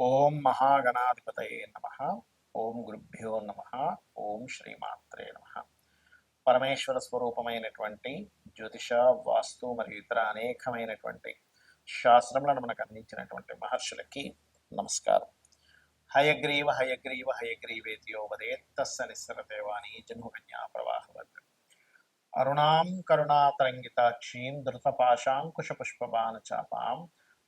ఓం మహాగణాధిపతయే నమ. ఓం గురుభ్యో నమ. ఓం శ్రీమాత్రే నమ. పరమేశ్వర స్వరూపమైనటువంటి జ్యోతిష వాస్తు మరియు ఇతర అనేకమైనటువంటి శాస్త్రములను మనకు అందించినటువంటి మహర్షులకి నమస్కారం. హయగ్రీవ హయగ్రీవ హయగ్రీవేద్యోవదే తస్స నిస్సరదేవాని జన్మకన్యా ప్రవాహవద్. అరుణాం కరుణాతరంగితాక్షీం ధృతపాశాంకుశపుష్పబాణ చాపాం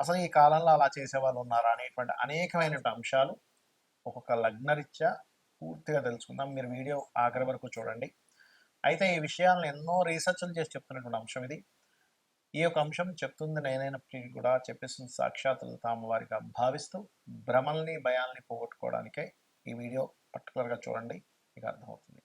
అసలు ఈ కాలంలో అలా చేసే వాళ్ళు ఉన్నారా అనేటువంటి అనేకమైనటువంటి అంశాలు ఒక్కొక్క లగ్నరీత్యా పూర్తిగా తెలుసుకుందాం. మీరు వీడియో ఆఖరి వరకు చూడండి. అయితే ఈ విషయాలను ఎన్నో రీసెర్చ్లు చేసి చెప్తున్నటువంటి అంశం ఇది. ఈ యొక్క అంశం చెప్తుంది నేనైనప్పటికీ కూడా చెప్పేసిన సాక్షాత్తులు తాము వారిగా భావిస్తూ భ్రమల్ని భయాల్ని పోగొట్టుకోవడానికే ఈ వీడియో పర్టికులర్గా చూడండి. మీకు అర్థమవుతుంది.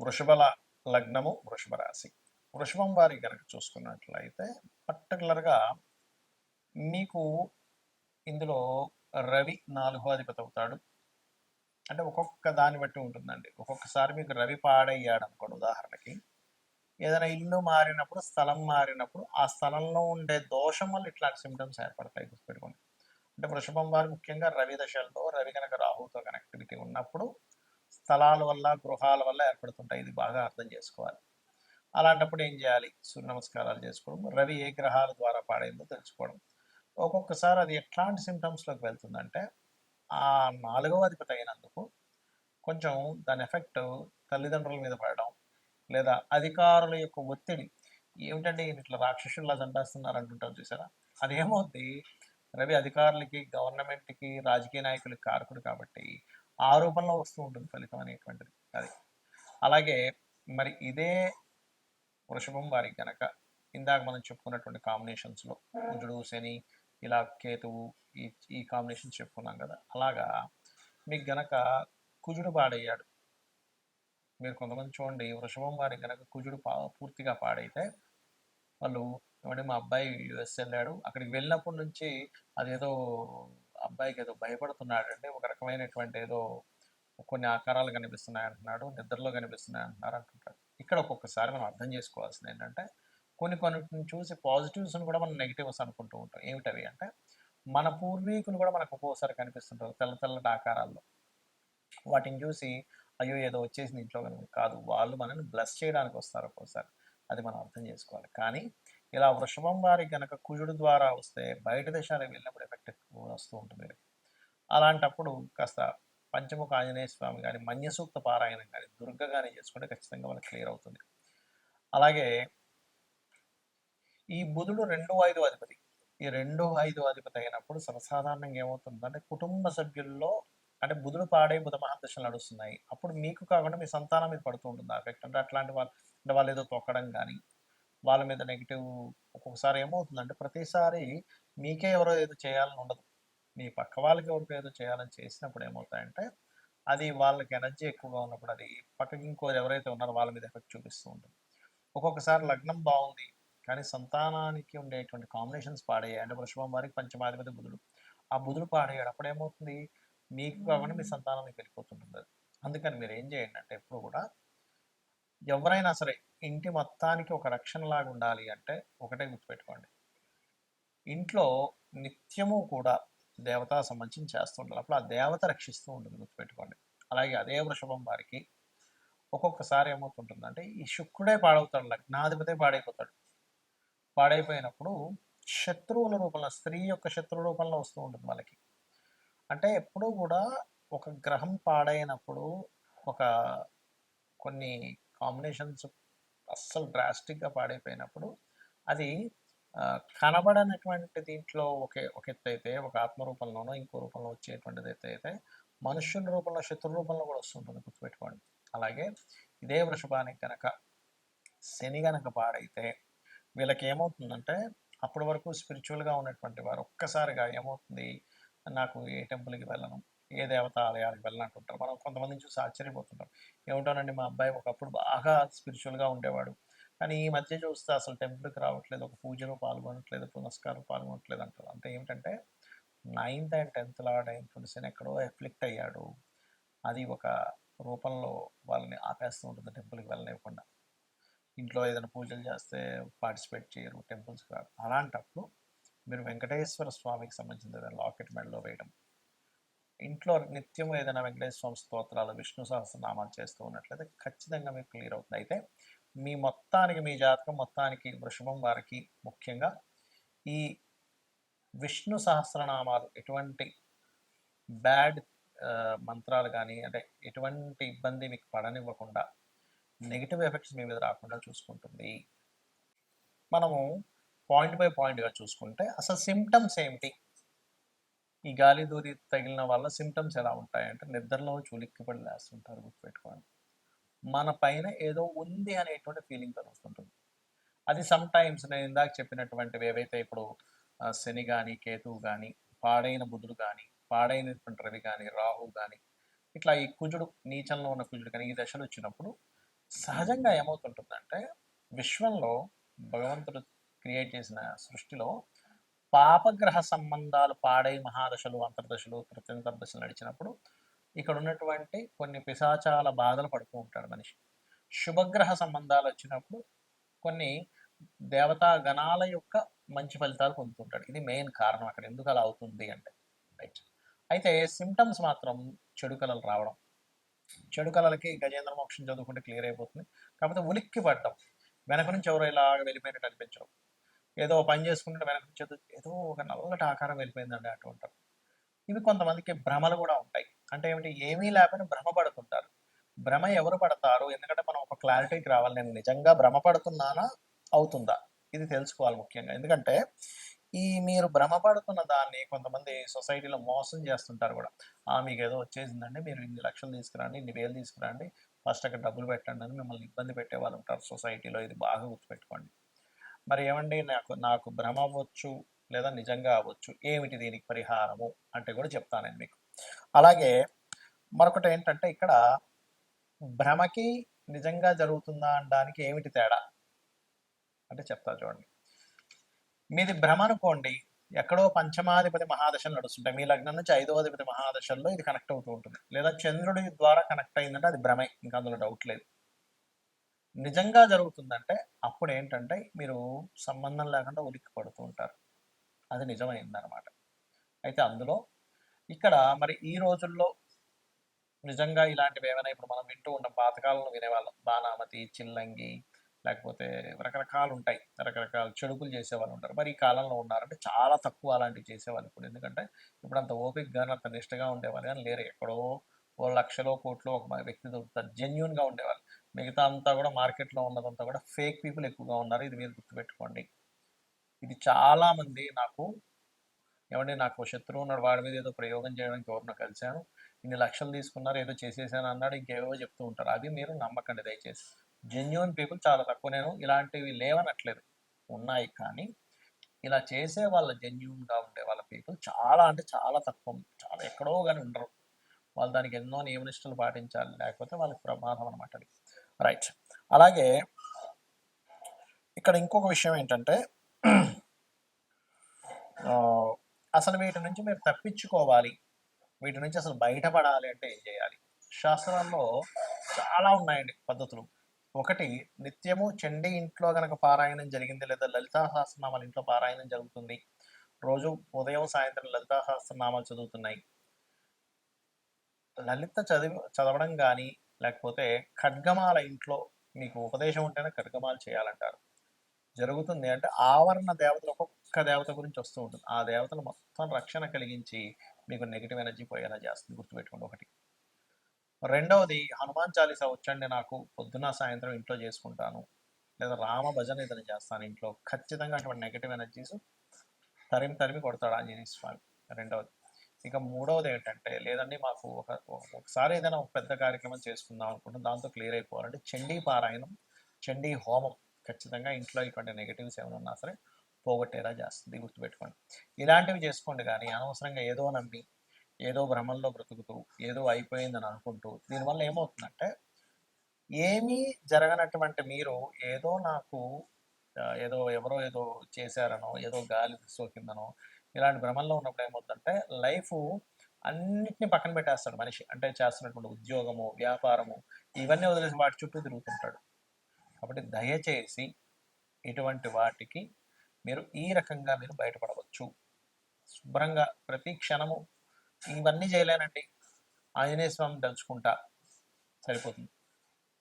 వృషభల లగ్నము వృషభ రాశి. వృషభం వారి కనుక చూసుకున్నట్లయితే పర్టికులర్గా మీకు ఇందులో రవి నాలుగో అధిపతి అవుతాడు అంటే ఒక్కొక్క దాన్ని బట్టి ఉంటుందండి. ఒక్కొక్కసారి మీకు రవి పాడయ్యాడు అనుకోండి ఉదాహరణకి. ఏదైనా ఇల్లు మారినప్పుడు స్థలం మారినప్పుడు ఆ స్థలంలో ఉండే దోషం వల్ల ఇట్లాంటి సిమ్టమ్స్ ఏర్పడతాయి గుర్తుపెట్టుకోండి. అంటే వృషభం వారు ముఖ్యంగా రవి దశల్లో రవి కనుక రాహుతో కనెక్టివిటీ ఉన్నప్పుడు స్థలాల వల్ల గృహాల వల్ల ఏర్పడుతుంటాయి. ఇది బాగా అర్థం చేసుకోవాలి. అలాంటప్పుడు ఏం చేయాలి? సూర్య నమస్కారాలు చేసుకోవడం రవి ఏ గ్రహాల ద్వారా పాడైందో తెలుసుకోవడం. ఒక్కొక్కసారి అది ఎట్లాంటి సిమ్టమ్స్లోకి వెళ్తుందంటే ఆ నాలుగవ అధిపతి అయినందుకు కొంచెం దాని ఎఫెక్ట్ తల్లిదండ్రుల మీద పడడం లేదా అధికారుల యొక్క ఒత్తిడి. ఏమిటంటే ఇట్లా రాక్షసుల్లా చంపేస్తున్నారు అంటుంటారు చూసారా? అదేమవుద్ది? రవి అధికారులకి గవర్నమెంట్కి రాజకీయ నాయకులకి కారకుడు కాబట్టి ఆ రూపంలో వస్తూ ఉంటుంది ఫలితం అనేటువంటిది. అది. అలాగే మరి ఇదే వృషభం వారికి గనక. ఇందాక మనం చెప్పుకున్నటువంటి కాంబినేషన్స్లో కుజుడు శని ఇలా కేతువు ఈ ఈ కాంబినేషన్ చెప్పుకున్నాం కదా. అలాగా మీకు గనక కుజుడు పాడయ్యాడు. మీరు కొంతమంది చూడండి వృషభం వారికి గనక కుజుడు పా పూర్తిగా పాడైతే వాళ్ళు ఏమంటే మా అబ్బాయి యుఎస్ వెళ్ళాడు. అక్కడికి వెళ్ళినప్పటి నుంచి అదేదో అబ్బాయికి ఏదో భయపడుతున్నాడు అంటే ఒక రకమైనటువంటి ఏదో కొన్ని ఆకారాలు కనిపిస్తున్నాయి అంటున్నాడు నిద్రలో కనిపిస్తున్నాయి అంటున్నారు అంటుంటాడు ఇక్కడ ఒక్కొక్కసారి మనం అర్థం చేసుకోవాల్సింది ఏంటంటే కొన్ని కొన్నిటిని చూసి పాజిటివ్స్ని కూడా మనం నెగిటివ్స్ అనుకుంటూ ఉంటాం. ఏమిటవి అంటే మన పూర్వీకులు కూడా మనకు ఒక్కోసారి కనిపిస్తుంటారు తెల్ల తెల్లటి ఆకారాల్లో వాటిని చూసి అయ్యో ఏదో వచ్చేసింది ఇంట్లో కాదు వాళ్ళు మనల్ని బ్లెస్ చేయడానికి వస్తారు ఒక్కోసారి. అది మనం అర్థం చేసుకోవాలి. కానీ ఇలా వృషభం వారి కనుక కుజుడు ద్వారా వస్తే బయట దేశాలకు వెళ్ళినప్పుడు ఎఫెక్ట్ వస్తూ ఉంటుంది. అలాంటప్పుడు కాస్త పంచముఖ ఆంజనేయ స్వామి కానీ మన్యసూక్త పారాయణం కానీ దుర్గ కానీ చేసుకుంటే ఖచ్చితంగా వాళ్ళకి క్లియర్ అవుతుంది. అలాగే ఈ బుధుడు రెండో ఐదో అధిపతి ఈ రెండో ఐదో అధిపతి అయినప్పుడు సర్వసాధారణంగా ఏమవుతుందంటే కుటుంబ సభ్యుల్లో అంటే బుధుడు పాడే బుధ మహాదశలు నడుస్తున్నాయి. అప్పుడు మీకు కాకుండా మీ సంతానం మీద పడుతూ ఉంటుంది ఎఫెక్ట్ అంటే అట్లాంటి వాళ్ళు అంటే వాళ్ళు ఏదో తొక్కడం కానీ వాళ్ళ మీద నెగిటివ్ ఒక్కొక్కసారి ఏమవుతుందంటే ప్రతిసారి మీకే ఎవరో ఏదో చేయాలని ఉండదు. మీ పక్క వాళ్ళకి ఎవరికి ఏదో చేయాలని చేసినప్పుడు ఏమవుతాయంటే అది వాళ్ళకి ఎనర్జీ ఎక్కువగా ఉన్నప్పుడు అది పక్కకి ఇంకో ఎవరైతే ఉన్నారో వాళ్ళ మీద ఎఫెక్ట్ చూపిస్తూ ఉంటుంది. ఒక్కొక్కసారి లగ్నం బాగుంది కానీ సంతానానికి ఉండేటువంటి కాంబినేషన్స్ పాడయ్యాయి. అంటే వృషభం వారికి పంచమాధిపతి బుధుడు. ఆ బుధుడు పాడేటప్పుడు ఏమవుతుంది? మీకు కాకుండా మీ సంతానానికి వెళ్ళిపోతుంటుంది. అది అందుకని మీరు ఏం చేయండి అంటే ఎప్పుడు కూడా ఎవరైనా సరే ఇంటి మొత్తానికి ఒక రక్షణ లాగా ఉండాలి అంటే ఒకటే గుర్తుపెట్టుకోండి. ఇంట్లో నిత్యము కూడా దేవతా సంబంధించి చేస్తుంటారు అప్పుడు ఆ దేవత రక్షిస్తూ ఉంటుంది గుర్తుపెట్టుకోండి. అలాగే అదే వృషభం వారికి ఒక్కొక్కసారి ఏమవుతుంటుందంటే ఈ శుక్రుడే పాడవుతాడు లగ్నాధిపతే పాడైపోతాడు. పాడైపోయినప్పుడు శత్రువుల రూపంలో స్త్రీ యొక్క శత్రు రూపంలో వస్తూ ఉంటుంది వాళ్ళకి. అంటే ఎప్పుడూ కూడా ఒక గ్రహం పాడైనప్పుడు ఒక కొన్ని కాంబినేషన్స్ అస్సలు డ్రాస్టిక్గా పాడైపోయినప్పుడు అది కనబడనటువంటి దీంట్లో ఒకే ఒక ఎత్తు అయితే ఒక ఆత్మ రూపంలోనో ఇంకో రూపంలో వచ్చేటువంటిది ఎత్తు అయితే మనుష్యుల రూపంలో శత్రు రూపంలో కూడా వస్తుంటుంది గుర్తుపెట్టుకోండి. అలాగే ఇదే వృషభానికి కనుక శని కనుక పాడైతే వీళ్ళకి ఏమవుతుందంటే అప్పటి వరకు స్పిరిచువల్గా ఉన్నటువంటి వారు ఒక్కసారిగా ఏమవుతుంది నాకు ఏ టెంపుల్కి వెళ్ళను ఏ దేవత ఆలయాలకు వెళ్ళనంటుంటారు. మనం కొంతమందిని చూసి ఆశ్చర్యపోతుంటాం. ఏమిటోనండి మా అబ్బాయి ఒకప్పుడు బాగా స్పిరిచువల్గా ఉండేవాడు. కానీ ఈ మధ్య చూస్తే అసలు టెంపుల్కి రావట్లేదు. ఒక పూజలో పాల్గొనట్లేదు పునస్కారం పాల్గొనట్లేదు అంటారు. అంటే ఏమిటంటే నైన్త్ అండ్ టెన్త్ లాడ్ అయిన శని ఎక్కడో ఎఫ్లిక్ట్ అయ్యాడు. అది ఒక రూపంలో వాళ్ళని ఆపేస్తూ ఉంటుంది టెంపుల్కి వెళ్ళనివ్వకుండా. ఇంట్లో ఏదైనా పూజలు చేస్తే పార్టిసిపేట్ చేయరు టెంపుల్స్కి రారు అలాంటప్పుడు మీరు వెంకటేశ్వర స్వామికి సంబంధించిన ఏదైనా లాకెట్ మెడలో వేయడం. ఇంట్లో నిత్యం ఏదైనా వెంకటేశ్వర స్వామి స్తోత్రాలు విష్ణు సహస్రనామాలు చేస్తూ ఉన్నట్లయితే ఖచ్చితంగా మీకు క్లియర్ అవుతుంది. అయితే మీ మొత్తానికి మీ జాతకం మొత్తానికి వృషభం వారికి ముఖ్యంగా ఈ విష్ణు సహస్రనామాలు ఎటువంటి బ్యాడ్ మంత్రాలు కానీ అంటే ఎటువంటి ఇబ్బంది మీకు పడనివ్వకుండా నెగిటివ్ ఎఫెక్ట్స్ మీ మీద రాకుండా చూసుకుంటుంది. మనము పాయింట్ బై పాయింట్గా చూసుకుంటే అసలు సిమ్టమ్స్ ఏమిటి? ఈ గాలి దూరి తగిలిన వల్ల సిమ్టమ్స్ ఎలా ఉంటాయంటే నిద్రలో చూలిక్కిపడి లేస్తుంటారు గుర్తుపెట్టుకోండి. మన పైన ఏదో ఉంది అనేటువంటి ఫీలింగ్ కలుగుతుంటుంది అది సమ్ టైమ్స్ నేను ఇందాక చెప్పినటువంటివి ఏవైతే ఇప్పుడు శని కానీ కేతువు కానీ పాడైన బుధుడు కానీ పాడైనటువంటి రవి కానీ రాహు కానీ ఇట్లా ఈ కుజుడు నీచంలో ఉన్న కుజుడు కానీ ఈ దశలు వచ్చినప్పుడు సహజంగా ఏమవుతుంటుందంటే విశ్వంలో భగవంతుడు క్రియేట్ చేసిన సృష్టిలో పాపగ్రహ సంబంధాలు పాడై మహాదశలు అంతర్దశలు ప్రత్యంతర్దశలు నడిచినప్పుడు ఇక్కడ ఉన్నటువంటి కొన్ని పిశాచాల బాధలు పడుతూ ఉంటాడు మనిషి. శుభగ్రహ సంబంధాలు వచ్చినప్పుడు కొన్ని దేవతా గణాల యొక్క మంచి ఫలితాలు పొందుతుంటాడు. ఇది మెయిన్ కారణం అక్కడ. ఎందుకు అలా అవుతుంది అంటే రైట్. అయితే సిమ్టమ్స్ మాత్రం చెడు కళలు రావడం చెడు కళలకి గజేంద్ర మోక్షం చదువుకుంటే క్లియర్ అయిపోతుంది. కాకపోతే ఉలిక్కి పడటం వెనక నుంచి ఎవరో ఇలా వెళ్ళిపోయినట్టు అనిపించడం. ఏదో పని చేసుకుంటే వెనక నుంచి ఏదో- ఏదో ఒక నల్లటి ఆకారం వెళ్ళిపోయిందండి అటు ఉంటారు ఇవి కొంతమందికి భ్రమలు కూడా ఉంటాయి. అంటే ఏమిటి? ఏమీ లేకపోయినా భ్రమ పడుతుంటారు భ్రమ ఎవరు పడతారు? ఎందుకంటే మనం ఒక క్లారిటీకి రావాలి. నేను నిజంగా భ్రమ పడుతున్నానా అవుతుందా? ఇది తెలుసుకోవాలి ముఖ్యంగా. ఎందుకంటే ఈ మీరు భ్రమపడుతున్న దాన్ని కొంతమంది సొసైటీలో మోసం చేస్తుంటారు కూడా. ఆ మీకు ఏదో వచ్చేసిందండి. మీరు ఇన్ని లక్షలు తీసుకురండి ఇన్ని వేలు తీసుకురండి. ఫస్ట్ అక్కడ డబ్బులు పెట్టండి అని మిమ్మల్ని ఇబ్బంది పెట్టే వాళ్ళు ఉంటారు సొసైటీలో. ఇది బాగా గుర్తుపెట్టుకోండి. మరి ఏమండి? నాకు నాకు భ్రమ అవ్వచ్చు. లేదా నిజంగా అవ్వచ్చు. ఏమిటి దీనికి పరిహారము అంటే కూడా చెప్తాను నేను మీకు. అలాగే మరొకటి ఏంటంటే ఇక్కడ భ్రమకి నిజంగా జరుగుతుందా అనడానికి ఏమిటి తేడా? అంటే చెప్తా చూడండి. మీది భ్రమ అనుకోండి ఎక్కడో పంచమాధిపతి మహాదశలు నడుస్తుంటాయి. మీ లగ్నం నుంచి ఐదోధిపతి మహాదశల్లో ఇది కనెక్ట్ అవుతూ ఉంటుంది. లేదా చంద్రుడి ద్వారా కనెక్ట్ అయిందంటే అది భ్రమే ఇంకా అందులో డౌట్ లేదు. నిజంగా జరుగుతుందంటే అప్పుడు ఏంటంటే మీరు సంబంధం లేకుండా ఉలిక్కి పడుతూ ఉంటారు. అది నిజమైందనమాట అయితే అందులో ఇక్కడ మరి ఈ రోజుల్లో నిజంగా ఇలాంటివి ఏమైనా ఇప్పుడు మనం వింటూ ఉన్న పాతకాలంలో వినేవాళ్ళం. బాణామతి చిల్లంగి లేకపోతే రకరకాలు ఉంటాయి. రకరకాల చెడుకులు చేసేవాళ్ళు ఉంటారు. మరి ఈ కాలంలో ఉన్నారంటే చాలా తక్కువ అలాంటివి చేసేవాళ్ళు ఇప్పుడు. ఎందుకంటే ఇప్పుడు అంత ఓపిక కానీ అంత నిష్టగా ఉండేవాళ్ళు కానీ లేరు. ఎక్కడో ఓ లక్షలో కోట్లో ఒక మ- వ్యక్తి దొరుకుతారు. జెన్యున్గా ఉండేవాళ్ళు. మిగతా అంతా కూడా మార్కెట్లో ఉన్నదంతా కూడా ఫేక్ పీపుల్ ఎక్కువగా ఉన్నారు. ఇది మీరు గుర్తుపెట్టుకోండి. ఇది చాలా మంది నాకు ఏమంటే నాకు శత్రువు ఉన్నాడు వాడి మీద ఏదో ప్రయోగం చేయడానికి ఎవరినో కలిశాను. ఇన్ని లక్షలు తీసుకున్నారు ఏదో చేసేసాను అన్నాడు ఇంకేవో చెప్తూ ఉంటారు. అది మీరు నమ్మకండి దయచేసి. జెన్యున్ పీపుల్ చాలా తక్కువ. నేను ఇలాంటివి లేవనట్లేదు. ఉన్నాయి కానీ ఇలా చేసే వాళ్ళ జెన్యున్గా ఉండే వాళ్ళ పీపుల్ చాలా అంటే చాలా తక్కువ చాలా ఎక్కడో కానీ ఉండరు. వాళ్ళు దానికి ఎన్నో నియమనిష్టలు పాటించాలి లేకపోతే వాళ్ళకి ప్రమాదం అనమాట రైట్ అలాగే ఇక్కడ ఇంకొక విషయం ఏంటంటే అసలు వీటి నుంచి మీరు తప్పించుకోవాలి. వీటి నుంచి అసలు బయటపడాలి అంటే ఏం చేయాలి? శాస్త్రాల్లో చాలా ఉన్నాయండి పద్ధతులు. ఒకటి నిత్యము చండీ ఇంట్లో కనుక పారాయణం జరిగింది లేదా లలితా సహస్రనామాలు ఇంట్లో పారాయణం జరుగుతుంది. రోజు ఉదయం సాయంత్రం లలితా సహస్రనామాలు చదువుతున్నాయి. లలిత చదివి చదవడం కానీ లేకపోతే ఖడ్గమాల ఇంట్లో మీకు ఉపదేశం ఉంటేనే ఖడ్గమాలు చేయాలంటారు. జరుగుతుంది. అంటే ఆవరణ దేవతలు ఒక్కొక్క దేవత గురించి వస్తూ ఉంటుంది. ఆ దేవతలు మొత్తం రక్షణ కలిగించి మీకు నెగిటివ్ ఎనర్జీ పోయేలా చేస్తుంది. గుర్తుపెట్టుకోండి ఒకటి. రెండవది హనుమాన్ చాలీసా వచ్చండి నాకు. పొద్దున సాయంత్రం ఇంట్లో చేసుకుంటాను. లేదా రామ భజన ఏదైనా చేస్తాను ఇంట్లో. ఖచ్చితంగా అటువంటి నెగిటివ్ ఎనర్జీస్ తరిమి తరిమి కొడతాడు ఆంజనేయ స్వామి. రెండవది. ఇక మూడవది ఏంటంటే లేదండి మాకు ఒక ఒకసారి ఏదైనా ఒక పెద్ద కార్యక్రమం చేసుకుందాం అనుకుంటే దాంతో క్లియర్ అయిపోవాలంటే చండీ పారాయణం చండీ హోమం. ఖచ్చితంగా ఇంట్లో ఇటువంటి నెగిటివ్స్ ఏమైనా ఉన్నా సరే పోగొట్టేలా చేస్తుంది గుర్తుపెట్టుకోండి. ఇలాంటివి చేసుకోండి కానీ అనవసరంగా ఏదో నమ్మి ఏదో భ్రమంలో బ్రతుకుతూ ఏదో అయిపోయిందని అనుకుంటూ దీనివల్ల ఏమవుతుందంటే ఏమీ జరగనటువంటి మీరు ఏదో నాకు ఏదో ఎవరో ఏదో చేశారనో ఏదో గాలి సోకిందనో ఇలాంటి భ్రమంలో ఉన్నప్పుడు ఏమవుతుందంటే లైఫ్ అన్నిటిని పక్కన పెట్టేస్తాడు మనిషి. అంటే చేస్తున్నటువంటి ఉద్యోగము వ్యాపారము ఇవన్నీ వదిలేసి వాటి చుట్టూ తిరుగుతుంటాడు. కాబట్టి దయచేసి ఇటువంటి వాటికి మీరు ఈ రకంగా మీరు బయటపడవచ్చు. శుభ్రంగా ప్రతి క్షణము ఇవన్నీ చేయలేనండి. ఆంజనేయ స్వామి దంచుకుంటా సరిపోతుంది.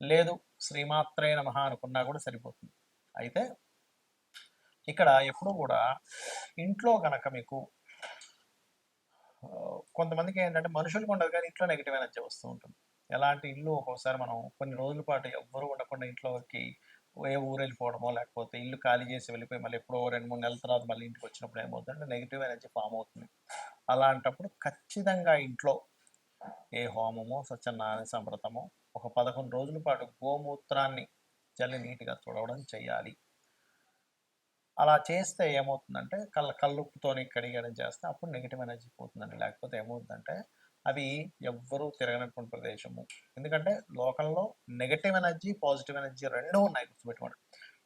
లేదు శ్రీమాత్రే నమ అనుకున్నా కూడా సరిపోతుంది. అయితే ఇక్కడ ఎప్పుడూ కూడా ఇంట్లో కనుక మీకు కొంతమందికి ఏంటంటే మనుషులకు ఉండదు కానీ ఇంట్లో నెగిటివ్ ఎనర్జీ వస్తూ ఉంటుంది. ఎలాంటి ఇల్లు ఒక్కోసారి మనం కొన్ని రోజుల పాటు ఎవ్వరూ ఉండకుండా ఇంట్లోకి ఏ ఊరు వెళ్ళిపోవడమో లేకపోతే ఇల్లు ఖాళీ చేసి వెళ్ళిపోయి మళ్ళీ ఎప్పుడో రెండు మూడు నెలల తర్వాత మళ్ళీ ఇంటికి వచ్చినప్పుడు ఏమవుతుందంటే నెగిటివ్ ఎనర్జీ ఫామ్ అవుతుంది. అలాంటప్పుడు ఖచ్చితంగా ఇంట్లో ఏ హోమమో సత్యనారాయణ సంప్రతమో ఒక పదకొండు రోజుల పాటు గోమూత్రాన్ని చల్లి నీట్గా తుడవడం చేయాలి. అలా చేస్తే ఏమవుతుందంటే కళ్ళ కళ్ళుప్పుతోని కడిగడం చేస్తే అప్పుడు నెగిటివ్ ఎనర్జీ పోతుందండి. లేకపోతే ఏమవుతుందంటే అవి ఎవ్వరూ తిరగనటువంటి ప్రదేశము. ఎందుకంటే లోకంలో నెగటివ్ ఎనర్జీ పాజిటివ్ ఎనర్జీ రెండూ ఉన్నాయి గుర్తుపెట్టుకోండి.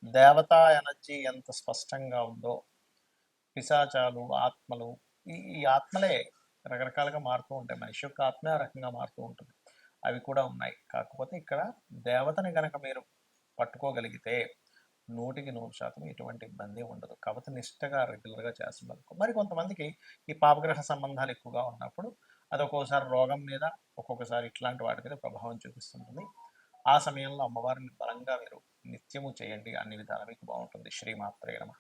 దేవతా ఎనర్జీ ఎంత స్పష్టంగా ఉందో పిశాచాలు ఆత్మలు ఈ ఈ ఆత్మలే రకరకాలుగా మారుతూ ఉంటాయి. మనిషి యొక్క ఆత్మ రకంగా మారుతూ ఉంటుంది. అవి కూడా ఉన్నాయి. కాకపోతే ఇక్కడ దేవతని కనుక మీరు పట్టుకోగలిగితే నూటికి నూరు శాతం ఎటువంటి ఇబ్బంది ఉండదు. కాకపోతే నిష్టగా రెగ్యులర్గా చేస్తున్నారు మరి కొంతమందికి ఈ పాపగ్రహ సంబంధాలు ఎక్కువగా ఉన్నప్పుడు అది రోగం మీద ఒక్కొక్కసారి ఇట్లాంటి వాటి మీద ప్రభావం చూపిస్తుంటుంది. ఆ సమయంలో అమ్మవారిని బలంగా మీరు నిత్యము చేయండి అన్ని విధాలు మీకు బాగుంటుంది. శ్రీమాత్రే నమ.